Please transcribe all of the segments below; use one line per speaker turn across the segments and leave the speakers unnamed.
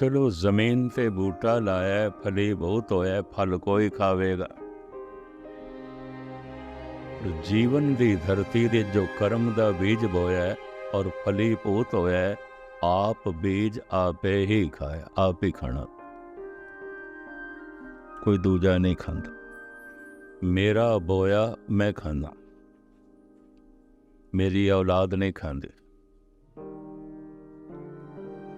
ਚਲੋ ਜ਼ਮੀਨ ਤੇ ਬੂਟਾ ਲਾਇਆ ਫਲੀ ਬਹੁਤ ਹੋਇਆ ਫਲ ਕੋਈ ਖਾਵੇਗਾ? ਜੀਵਨ ਦੀ ਧਰਤੀ ਦੇ ਜੋ ਕਰਮ ਦਾ ਬੀਜ ਬੋਇਆ ਔਰ ਫਲੀ ਪੂਤ ਹੋਇਆ ਆਪ ਬੀਜ ਆਪੇ ਹੀ ਖਾਇਆ, ਆਪ ਹੀ ਖਾਣਾ। ਕੋਈ ਦੂਜਾ ਨਹੀਂ ਖਾਂਦਾ। ਮੇਰਾ ਬੋਇਆ ਮੈਂ ਖਾਂਦਾ। ਮੇਰੀ ਔਲਾਦ ਨਹੀਂ ਖਾਂਦੀ।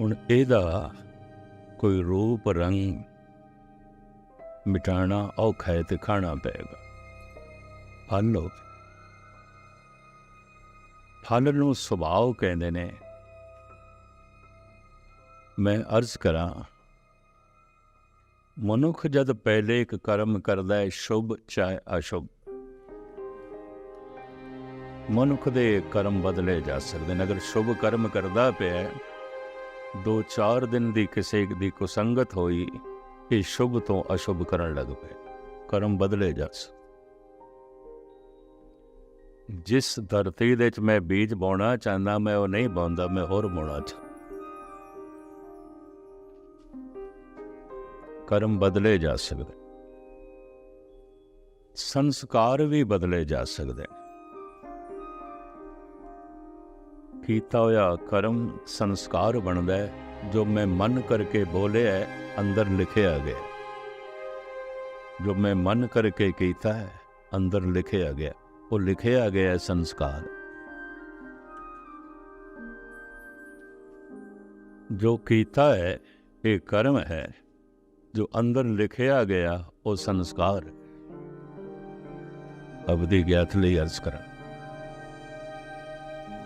ਹੁਣ ਇਹਦਾ ਕੋਈ ਰੂਪ ਰੰਗ ਮਿਟਾਣਾ ਔਖਾ ਹੈ ਤੇ ਖਾਣਾ ਪਏਗਾ। ਫਲ ਹੋ ਫਲ ਨੂੰ ਸੁਭਾਅ ਕਹਿੰਦੇ ਨੇ। ਮੈਂ ਅਰਜ਼ ਕਰਾਂ, ਮਨੁੱਖ ਜਦ ਪਹਿਲੇ ਇੱਕ ਕਰਮ ਕਰਦਾ ਹੈ, ਸ਼ੁਭ ਚਾਹੇ ਅਸ਼ੁਭ। ਮਨੁੱਖ ਦੇ ਕਰਮ ਬਦਲੇ ਜਾ ਸਕਦੇ ਨੇ, ਅਗਰ ਸ਼ੁਭ ਕਰਮ ਕਰਦਾ ਪਿਆ ਦੋ ਚਾਰ ਦਿਨ ਦੀ ਕਿਸੇ ਦੀ ਕੁਸੰਗਤ ਹੋਈ ਇਹ ਸ਼ੁਭ ਤੋਂ ਅਸ਼ੁਭ ਕਰਨ ਲੱਗ ਪਏ। ਕਰਮ ਬਦਲੇ ਜਾ ਸਕਦੇ ਜਿਸ ਧਰਤੀ ਦੇ ਵਿੱਚ ਮੈਂ ਬੀਜ ਬੋਣਾ ਚਾਹੁੰਦਾ, ਮੈਂ ਉਹ ਨਹੀਂ ਬੋਂਦਾ, ਮੈਂ ਹੋਰ ਬੋਣਾ ਚਾਹੁੰਦਾ। ਕਰਮ ਬਦਲੇ ਜਾ ਸਕਦੇ। ਸੰਸਕਾਰ ਵੀ ਬਦਲੇ ਜਾ ਸਕਦੇ। ਨੇ ਕੀਤਾ ਹੋਇਆ ਕਰਮ ਸੰਸਕਾਰ ਬਣਦਾ ਹੈ, ਜੋ ਮੈਂ ਮਨ ਕਰਕੇ ਬੋਲਿਆ ਹੈ, ਅੰਦਰ ਲਿਖਿਆ ਗਿਆ ਜੋ ਮੈਂ ਮਨ ਕਰਕੇ ਕੀਤਾ ਹੈ, ਅੰਦਰ ਲਿਖਿਆ ਗਿਆ ਉਹ ਲਿਖਿਆ ਗਿਆ ਸੰਸਕਾਰ। ਜੋ ਕੀਤਾ ਹੈ, ਇਹ ਕਰਮ ਹੈ। ਜੋ ਅੰਦਰ ਲਿਖਿਆ ਗਿਆ, ਉਹ ਸੰਸਕਾਰ ਅਬਦੀ ਗਿਆਤ ਲਈ ਅਰਜ਼ ਕਰਾਂ।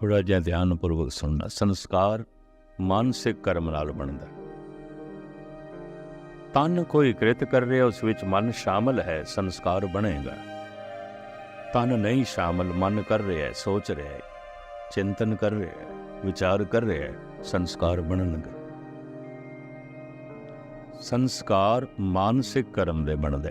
ਥੋੜਾ ਜਿਹਾ ਧਿਆਨਪੂਰਵਕ ਸੁਣਨਾ। ਸੰਸਕਾਰ ਮਾਨਸਿਕ ਕਰਮ ਨਾਲ ਬਣਦਾ। ਤਨ ਕੋਈ ਕ੍ਰਿਤ ਕਰ ਰਿਹਾ, ਉਸ ਵਿੱਚ ਮਨ ਸ਼ਾਮਲ ਹੈ, ਸੰਸਕਾਰ ਬਣੇਗਾ। ਤਨ ਨਹੀਂ ਸ਼ਾਮਲ, ਮਨ ਕਰ ਰਿਹਾ ਹੈ, ਸੋਚ ਰਿਹਾ ਹੈ, ਚਿੰਤਨ ਕਰ ਰਿਹਾ ਹੈ, ਵਿਚਾਰ ਕਰ ਰਿਹਾ ਹੈ, ਸੰਸਕਾਰ ਬਣਨਗੇ। ਸੰਸਕਾਰ ਮਾਨਸਿਕ ਕਰਮ ਦੇ ਬਣਦੇ।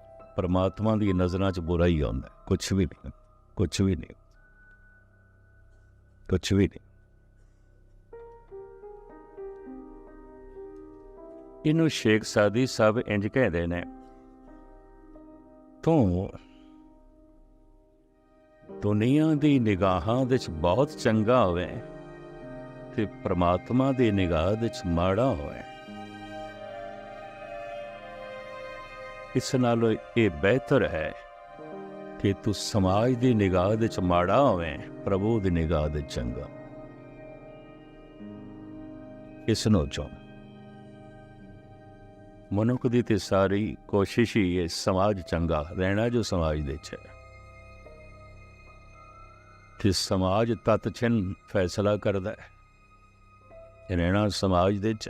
ਪਰਮਾਤਮਾ ਦੀ ਨਜ਼ਰਾਂ 'ਚ ਬੁਰਾ ਹੀ। ਆਉਂਦਾ ਕੁਝ ਵੀ ਨਹੀਂ ਕੁਝ ਵੀ ਨਹੀਂ। ਕੁਝ ਵੀ ਨਹੀਂ। ਇਹਨੂੰ ਸ਼ੇਖ ਸਾਦੀ ਸਾਹਿਬ ਇੰਜ ਕਹਿੰਦੇ ਨੇ, ਤੂੰ ਦੁਨੀਆ ਦੀ ਨਿਗਾਹਾਂ ਵਿੱਚ ਬਹੁਤ ਚੰਗਾ ਹੋਵੇ ਤੇ ਪ੍ਰਮਾਤਮਾ ਦੀ ਨਿਗਾਹ ਵਿੱਚ ਮਾੜਾ ਹੋਵੇ। ਇਸ ਨਾਲੋਂ ਇਹ ਬਿਹਤਰ ਹੈ ਕਿ ਤੂੰ ਸਮਾਜ ਦੀ ਨਿਗਾਹ ਵਿੱਚ ਮਾੜਾ ਹੋਵੇ, ਪ੍ਰਭੂ ਦੀ ਨਿਗਾਹ ਵਿੱਚ ਚੰਗਾ। ਇਸ ਨੂੰ ਚੁਣ। ਮਨੁੱਖ ਦੀ ਤੇ ਸਾਰੀ ਕੋਸ਼ਿਸ਼ ਹੀ ਹੈ ਸਮਾਜ ਚੰਗਾ, ਰਹਿਣਾ ਜੋ ਸਮਾਜ ਦੇ ਚ ਹੈ। ਤੇ ਸਮਾਜ ਤਤ ਛਿਨ ਫੈਸਲਾ ਕਰਦਾ ਹੈ। ਰਹਿਣਾ ਸਮਾਜ ਦੇ ਚ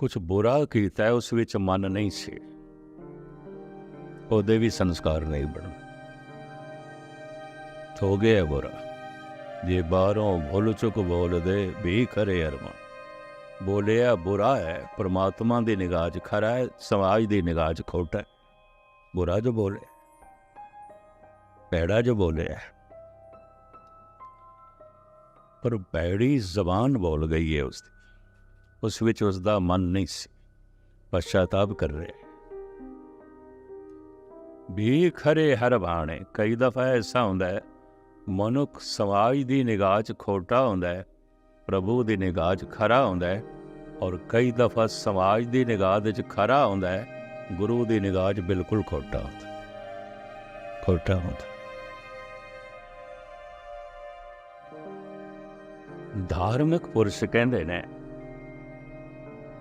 ਕੁਝ ਬੁਰਾ ਕੀਤਾ ਹੈ, ਉਸ ਵਿੱਚ ਮਨ ਨਹੀਂ ਸੀ। ਉਹਦੇ ਵੀ ਸੰਸਕਾਰ ਨਹੀਂ ਬਣ ਹੋ ਗਿਆ ਬੁਰਾ। ਜੇ ਬਾਹਰੋਂ ਭੁੱਲ ਚੁੱਕ ਬੋਲਦੇ ਵੀ ਕਰੇ ਅਰਮਾ ਬੋਲਿਆ ਬੁਰਾ ਹੈ, ਪ੍ਰਮਾਤਮਾ ਦੀ ਨਿਗਾਹ 'ਚ ਖਰਾ ਹੈ, ਸਮਾਜ ਦੀ ਨਿਗਾਹ 'ਚ ਖੋਟਾ ਹੈ। ਬੁਰਾ ਜੋ ਬੋਲੇ ਪੈੜਾ ਜੋ ਬੋਲਿਆ। ਪਰ ਪੈੜੀ ਜ਼ਬਾਨ ਬੋਲ ਗਈ ਹੈ ਉਸ ਦੀ ਉਸ ਵਿੱਚ ਉਸ ਦਾ ਮਨ ਨਹੀਂ ਸੀ ਪਛਤਾਪ ਕਰ ਰਿਹਾ ਵੀ ਖਰੇ ਹਰ ਬਾਣੇ, ਕਈ ਦਫਾ ਐਸਾ ਹੁੰਦਾ ਹੈ, ਮਨੁੱਖ ਸਮਾਜ ਦੀ ਨਿਗਾਹ 'ਚ ਖੋਟਾ ਹੁੰਦਾ ਹੈ, ਪ੍ਰਭੂ ਦੀ ਨਿਗਾਹ 'ਚ ਖਰਾ ਹੁੰਦਾ ਹੈ ਔਰ ਕਈ ਦਫਾ ਸਮਾਜ ਦੀ ਨਿਗਾਹ ਦੇ 'ਚ ਖਰਾ ਹੁੰਦਾ ਹੈ, ਗੁਰੂ ਦੀ ਨਿਗਾਹ 'ਚ ਬਿਲਕੁਲ ਖੋਟਾ ਹੁੰਦਾ ਖੋਟਾ ਹੁੰਦਾ ਧਾਰਮਿਕ ਪੁਰਸ਼ ਕਹਿੰਦੇ ਨੇ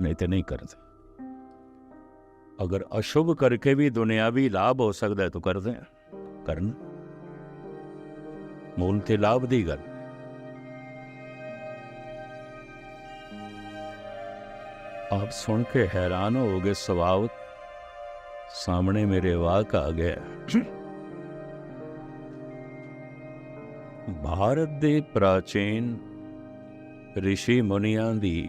ਨਹੀਂ ਤੇ ਨਹੀਂ ਕਰਦੇ। ਅਗਰ ਅਸ਼ੁਭ ਕਰਕੇ ਵੀ ਦੁਨਿਆਵੀ ਲਾਭ ਹੋ ਸਕਦਾ ਹੈ ਤਾਂ ਕਰਦੇ ਕਰਨ। ਮੂਲ ਤੇ ਲਾਭ ਦੀ ਗੱਲ। ਆਪ ਸੁਣ ਕੇ ਹੈਰਾਨ ਹੋਗੇ ਸਵਾਲ ਸਾਹਮਣੇ ਮੇਰੇ ਵਾਕ ਆ ਗਿਆ ਭਾਰਤ ਦੇ ਪ੍ਰਾਚੀਨ ਰਿਸ਼ੀ ਮੁਨੀਆਂ ਦੀ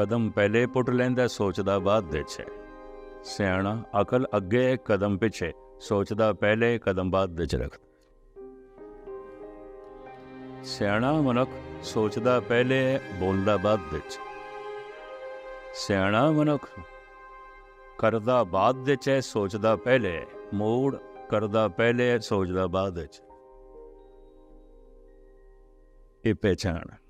ਕਦਮ ਪਹਿਲੇ ਪੁੱਟ ਲੈਂਦਾ ਸੋਚਦਾ ਬਾਅਦ ਵਿੱਚ ਹੈ ਸਿਆਣਾ ਅਕਲ ਅੱਗੇ ਕਦਮ ਪਿੱਛੇ, ਸੋਚਦਾ ਪਹਿਲੇ ਕਦਮ ਬਾਅਦ ਵਿੱਚ ਰੱਖਦਾ ਸਿਆਣਾ ਮਨੁੱਖ ਸੋਚਦਾ ਪਹਿਲੇ, ਬੋਲਦਾ ਬਾਅਦ ਵਿੱਚ ਸਿਆਣਾ ਮਨੁੱਖ ਕਰਦਾ ਬਾਅਦ ਵਿੱਚ ਹੈ ਸੋਚਦਾ ਪਹਿਲੇ, ਮੂੜ ਕਰਦਾ ਪਹਿਲੇ, ਸੋਚਦਾ ਬਾਅਦ ਵਿੱਚ ਇਹ ਪਹਿਚਾਨ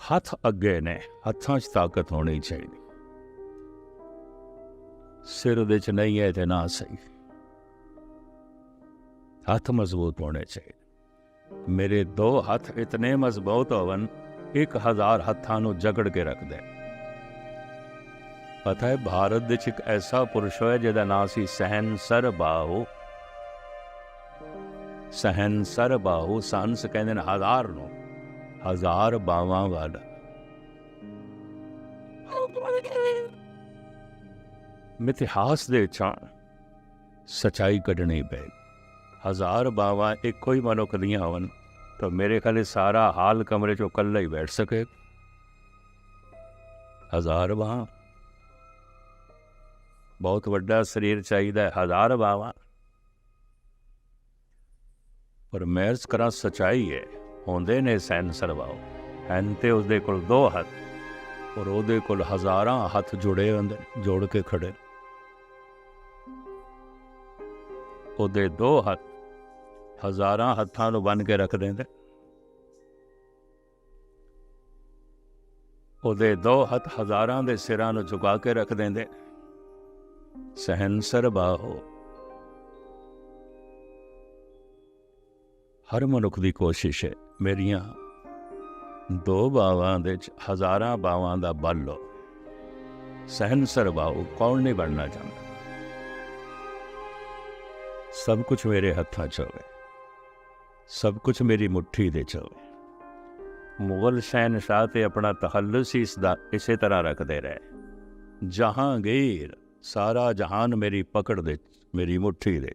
ਹੱਥ ਅੱਗੇ ਨੇ ਹੱਥਾਂ 'ਚ ਤਾਕਤ ਹੋਣੀ ਚਾਹੀਦੀ ਸਿਰ ਦੇ 'ਚ ਨਹੀਂ ਹੈ ਤੇ ਨਾ ਸਹੀ ਹੱਥ ਮਜ਼ਬੂਤ ਹੋਣੇ ਚਾਹੀਦੇ ਮੇਰੇ ਦੋ ਹੱਥ ਇਤਨੇ ਮਜ਼ਬੂਤ ਹੋਵਨ 1000 ਹੱਥਾਂ ਨੂੰ ਜਕੜ ਕੇ ਰੱਖਦੇ ਪਤਾ ਹੈ ਭਾਰਤ ਵਿੱਚ ਇੱਕ ਐਸਾ ਪੁਰਸ਼ ਹੋਇਆ ਜਿਹਦਾ ਨਾਮ ਸੀ ਸਹਿਨਸਰ ਬਾਹੂ ਸਹਿਨਸਰ ਬਾਹੂ ਸੰਸ ਕਹਿੰਦੇ ਨੇ ਹਜ਼ਾਰ ਨੂੰ ਹਜ਼ਾਰ ਬਾਵਾਂ ਵਾਲਾ। ਮਿਥਿਹਾਸ ਦੇ ਵਿੱਚੋਂ ਸਚਾਈ ਕੱਢਣੀ ਪਏ ਹਜ਼ਾਰ ਬਾਵਾਂ ਇੱਕੋ ਹੀ ਮਨੁੱਖ ਦੀਆਂ ਹੋਣ, ਤਾਂ ਮੇਰੇ ਖਿਆਲ ਸਾਰਾ ਹਾਲ ਕਮਰੇ 'ਚੋਂ ਇਕੱਲਾ ਹੀ ਬੈਠ ਸਕੇ। ਹਜ਼ਾਰ ਬਾਹਾਂ ਬਹੁਤ ਵੱਡਾ ਸਰੀਰ ਚਾਹੀਦਾ ਹੈ, ਹਜ਼ਾਰ ਬਾਹਾਂ ਪਰ ਮੈਰਸ ਕਰਾਂ ਸਚਾਈ ਹੈ। ਆਉਂਦੇ ਨੇ ਸੈਨ ਸਰਵਾਓ। ਹਨ ਤੇ ਉਸਦੇ ਕੋਲ ਦੋ ਹੱਥ, ਔਰ ਉਹਦੇ ਕੋਲ ਹਜ਼ਾਰਾਂ ਹੱਥ ਜੁੜੇ ਹੁੰਦੇ ਜੋੜ ਕੇ ਖੜੇ ਉਹਦੇ ਦੋ ਹੱਥ ਹਜ਼ਾਰਾਂ ਹੱਥਾਂ ਨੂੰ ਬੰਨ ਕੇ ਰੱਖ ਦਿੰਦੇ ਉਹਦੇ ਦੋ ਹੱਥ ਹਜ਼ਾਰਾਂ ਦੇ ਸਿਰਾਂ ਨੂੰ ਝੁਕਾ ਕੇ ਰੱਖ ਦਿੰਦੇ ਸਹਿਨਸਰ ਬਾਹੋ ਹਰ ਮਨੁੱਖ ਦੀ ਕੋਸ਼ਿਸ਼ ਹੈ। ਮੇਰੀਆਂ ਦੋ ਬਾਵਾਂ ਦੇ ਚ ਹਜ਼ਾਰਾਂ ਬਾਵਾਂ ਦਾ ਬਲ ਲੋ ਸਹਿਨਸਰ ਬਾਹੋ, ਕੌਣ ਨਹੀਂ ਬਣਨਾ ਚਾਹੁੰਦਾ? ਸਭ ਕੁਝ ਮੇਰੇ ਹੱਥਾਂ 'ਚ ਹੋਵੇ। ਸਭ ਕੁਝ ਮੇਰੀ ਮੁਠੀ ਦੇ 'ਚ ਹੋਵੇ। ਮੁਗਲ ਸ਼ਹਿਨशाह ਤੇ ਆਪਣਾ ਤਖੱਲੁਸ ਹੀ ਇਸ ਦਾ ਇਸੇ ਤਰ੍ਹਾਂ ਰੱਖਦੇ ਰਹੇ। ਜਹਾਂਗੀਰ, ਸਾਰਾ ਜਹਾਨ ਮੇਰੀ ਪਕੜ ਦੇ ਮੇਰੀ ਮੁਠੀ ਦੇ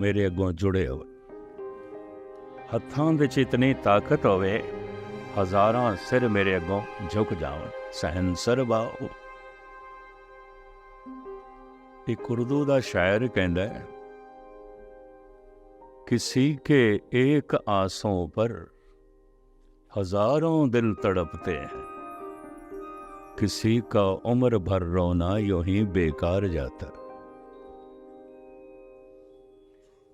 ਮੇਰੇ ਅੱਗੋਂ ਜੁੜੇ ਹੋਵਨ ਹੱਥਾਂ ਵਿੱਚ ਇਤਨੀ ਤਾਕਤ ਹੋਵੇ ਹਜ਼ਾਰਾਂ ਸਿਰ ਮੇਰੇ ਅੱਗੋਂ ਝੁਕ ਜਾਵਨ ਸਹਿਨਸਰ ਬਾਹੂ ਇੱਕ ਉਰਦੂ ਦਾ ਸ਼ਾਇਰ ਕਹਿੰਦਾ ਹੈ किसी के एक आंसों पर हजारों दिल तड़पते हैं किसी का उम्र भर रोना यूं ही बेकार जाता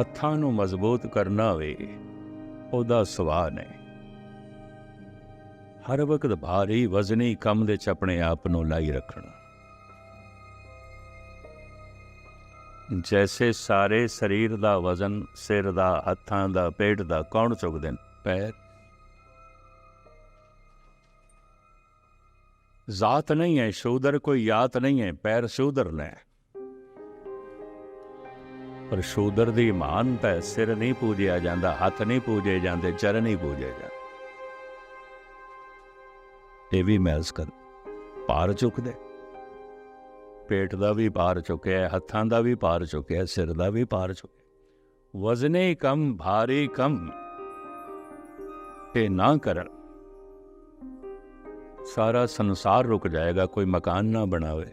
ਹੱਥਾਂ ਨੂੰ ਮਜ਼ਬੂਤ ਕਰਨਾ ਵੇ, ਉਹਦਾ ਸਵਾਲ ਹੈ ਹਰ ਵਕਤ ਭਾਰੀ ਵਜ਼ਨੀ ਕੰਮ ਦੇ ਚ ਆਪਣੇ ਆਪ ਨੂੰ ਲਾਈ ਰੱਖਣਾ। ਜੈਸੇ ਸਾਰੇ ਸਰੀਰ ਦਾ ਵਜ਼ਨ, ਸਿਰ ਦਾ, ਹੱਥਾਂ ਦਾ, ਪੇਟ ਦਾ, ਕੌਣ ਚੁੱਕਦੇ ਨੇ? ਪੈਰ। ਜ਼ਾਤ ਨਹੀਂ ਹੈ ਸ਼ੂਦਰ ਕੋਈ ਯਾਤ ਨਹੀਂ ਹੈ ਪੈਰ ਸ਼ੂਦਰ ਨੇ। ਪਰ ਸ਼ੂਦਰ ਦੀ ਮਾਨਤਾ ਹੈ, ਸਿਰ ਨਹੀਂ ਪੂਜਿਆ ਜਾਂਦਾ ਹੱਥ ਨਹੀਂ ਪੂਜੇ ਜਾਂਦੇ ਚਰਨ ਹੀ ਪੂਜੇ ਜਾਂਦੇ। ਇਹ ਵੀ ਮੈਲਸ ਕਰ ਭਾਰ ਚੁੱਕਦੇ। ਪੇਟ ਦਾ ਵੀ ਭਾਰ ਚੁੱਕਿਆ ਹੱਥਾਂ ਦਾ ਵੀ ਪਾਰ ਚੁੱਕਿਆ ਸਿਰ ਦਾ ਵੀ ਭਾਰ ਚੁੱਕਿਆ। ਵਜ਼ਨੇ ਕਮ ਭਾਰੀ ਕਮ। ਤੇ ਨਾ ਕਰਨ। ਸਾਰਾ ਸੰਸਾਰ ਰੁਕ ਜਾਏਗਾ ਕੋਈ ਮਕਾਨ ਨਾ ਬਣਾਵੇ।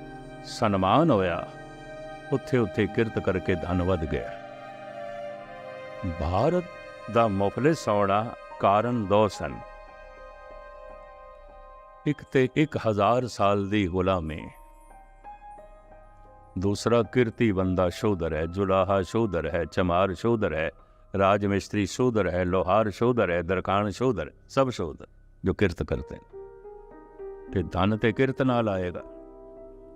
ਸਨਮਾਨ ਹੋਇਆ। ਉੱਥੇ ਉੱਥੇ ਕਿਰਤ ਕਰਕੇ ਧਨ ਵਧ ਗਿਆ। ਭਾਰਤ ਦਾ ਮੁਫਲਿਸ ਹੋਣਾ ਕਾਰਨ ਦੋ ਸਨ। ਇੱਕ ਤੇ 1000 ਸਾਲ ਦੀ ਗੁਲਾਮੀ। ਦੂਸਰਾ ਕਿਰਤੀ ਬੰਦਾ ਸ਼ੋਧਰ ਹੈ, ਜੁਲਾਹਾ ਸ਼ੋਧਰ ਹੈ, ਚਮਾਰ ਸ਼ੋਧਰ ਹੈ ਰਾਜ ਮਿਸਤਰੀ ਸ਼ੋਧਰ ਹੈ, ਲੋਹਾਰ ਸ਼ੋਧਰ ਹੈ ਦਰਕਾਨ ਸ਼ੋਧਰ, ਸਭ ਸ਼ੋਧਰ ਜੋ ਕਿਰਤ ਕਰਤੇ ਨੇ। ਤੇ ਧਨ ਤੇ ਕਿਰਤ ਨਾਲ ਆਏਗਾ।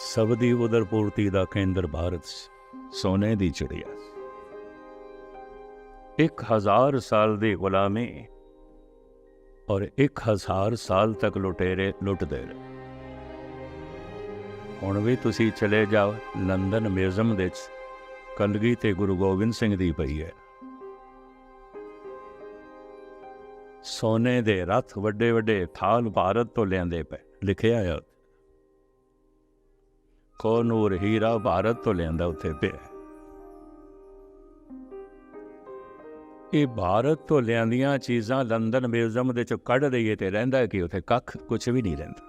ਸਭ ਦੀ ਉਦਰ ਪੂਰਤੀ ਦਾ ਕੇਂਦਰ ਭਾਰਤ ਸੋਨੇ ਦੀ ਚਿੜੀਆ। ਇੱਕ ਹਜ਼ਾਰ ਸਾਲ ਦੀ ਗੁਲਾਮੀ ਔਰ ਇੱਕ ਹਜ਼ਾਰ ਸਾਲ ਤੱਕ ਲੁਟੇਰੇ, ਲੁੱਟਦੇ ਰਹੇ। ਹੁਣ ਵੀ ਤੁਸੀਂ ਚਲੇ ਜਾਓ ਲੰਡਨ ਮਿਊਜ਼ੀਅਮ ਦੇ ਵਿੱਚ ਕਲਗੀ ਤੇ ਗੁਰੂ ਗੋਬਿੰਦ ਸਿੰਘ ਦੀ ਪਈ ਹੈ। ਸੋਨੇ ਦੇ ਰਥ ਵੱਡੇ ਵੱਡੇ ਥਾਲ ਭਾਰਤ ਤੋਂ ਲਿਆਂਦੇ ਪਏ, ਲਿਖਿਆ ਹੈ ਕੋ ਨੂਰ ਹੀਰਾ ਭਾਰਤ ਤੋਂ ਲਿਆਂਦਾ ਉੱਥੇ ਪਿਆ। ਇਹ ਭਾਰਤ ਤੋਂ ਲਿਆਂਦੀਆਂ ਚੀਜ਼ਾਂ ਲੰਡਨ ਮਿਊਜ਼ੀਅਮ ਦੇ ਚੋਂ ਕੱਢ ਦਈਏ ਤੇ ਰਹਿੰਦਾ ਕਿ ਉੱਥੇ ਕੱਖ ਕੁਝ ਵੀ ਨਹੀਂ ਰਹਿੰਦਾ।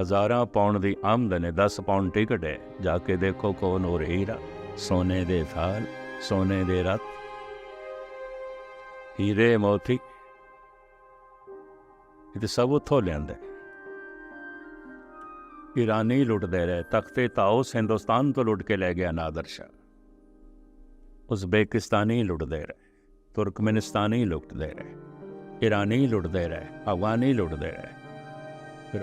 ਹਜ਼ਾਰਾਂ ਪਾਉਂਡ ਦੀ ਆਮਦਨ ਹੈ 10 ਪਾਉਂਡ ਟਿਕਟ ਹੈ। ਜਾ ਕੇ ਦੇਖੋ ਕੌਣ ਨੂਰ ਹੀਰਾ, ਸੋਨੇ ਦੇ ਥਾਲ, ਸੋਨੇ ਦੇ ਰਥ। ਹੀਰੇ ਮੋਤੀ, ਇਹ ਤੇ ਸਭ ਉੱਥੋਂ ਲਿਆਂਦੇ ਈਰਾਨੀ ਲੁੱਟਦੇ ਰਹੇ, ਤਖਤੇ ਤਾਉਸ ਹਿੰਦੁਸਤਾਨ ਤੋਂ ਲੁੱਟ ਕੇ ਲੈ ਗਿਆ ਨਾਦਰ ਸ਼ਾਹ। ਉਜ਼ਬੇਕਿਸਤਾਨੀ ਲੁੱਟਦੇ ਰਹੇ, ਤੁਰਕਮੇਨਿਸਤਾਨੀ ਲੁੱਟਦੇ ਰਹੇ ਈਰਾਨੀ ਲੁੱਟਦੇ ਰਹੇ, ਅਫਗਾਨੀ ਲੁੱਟਦੇ ਰਹੇ, ਫਿਰ